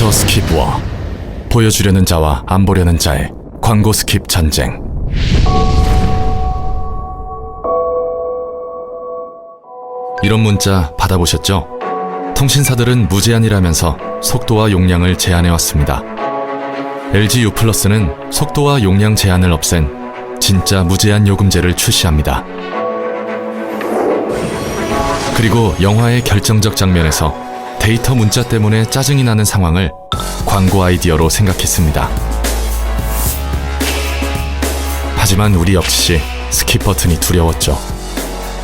더 스킵 워 보여주려는 자와 안 보려는 자의 광고 스킵 전쟁 이런 문자 받아보셨죠? 통신사들은 무제한이라면서 속도와 용량을 제한해왔습니다. LG U 플러스는 속도와 용량 제한을 없앤 진짜 무제한 요금제를 출시합니다. 그리고 영화의 결정적 장면에서 데이터 문자 때문에 짜증이 나는 상황을 광고 아이디어로 생각했습니다. 하지만 우리 역시 스킵 버튼이 두려웠죠.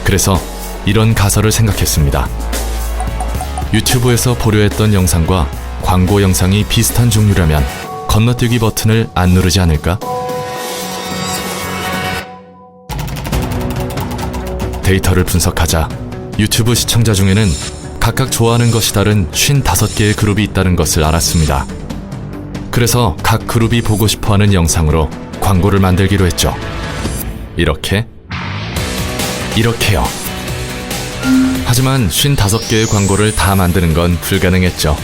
그래서 이런 가설을 생각했습니다. 유튜브에서 보려 했던 영상과 광고 영상이 비슷한 종류라면 건너뛰기 버튼을 안 누르지 않을까? 데이터를 분석하자 유튜브 시청자 중에는 각각 좋아하는 것이 다른 55개의 그룹이 있다는 것을 알았습니다. 그래서 각 그룹이 보고 싶어 하는 영상으로 광고를 만들기로 했죠. 이렇게, 이렇게요. 하지만 55개의 광고를 다 만드는 건 불가능했죠.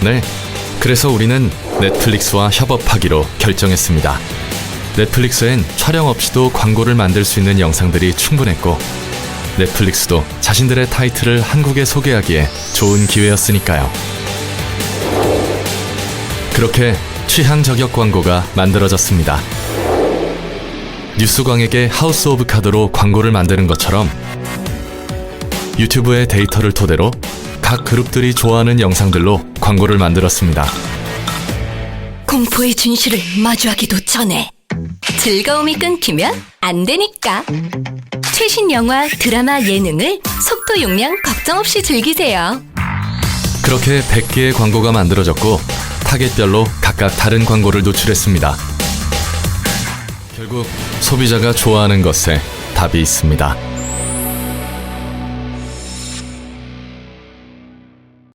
네. 그래서 우리는 넷플릭스와 협업하기로 결정했습니다. 넷플릭스엔 촬영 없이도 광고를 만들 수 있는 영상들이 충분했고, 넷플릭스도 자신들의 타이틀을 한국에 소개하기에 좋은 기회였으니까요. 그렇게 취향 저격 광고가 만들어졌습니다. 뉴스광에게 하우스 오브 카드로 광고를 만드는 것처럼 유튜브의 데이터를 토대로 각 그룹들이 좋아하는 영상들로 광고를 만들었습니다. 공포의 준실을 마주하기도 전에 즐거움이 끊기면 안 되니까 최신 영화, 드라마, 예능을 속도 용량 걱정 없이 즐기세요. 그렇게 100개의 광고가 만들어졌고 타겟별로 각각 다른 광고를 노출했습니다. 결국 소비자가 좋아하는 것에 답이 있습니다.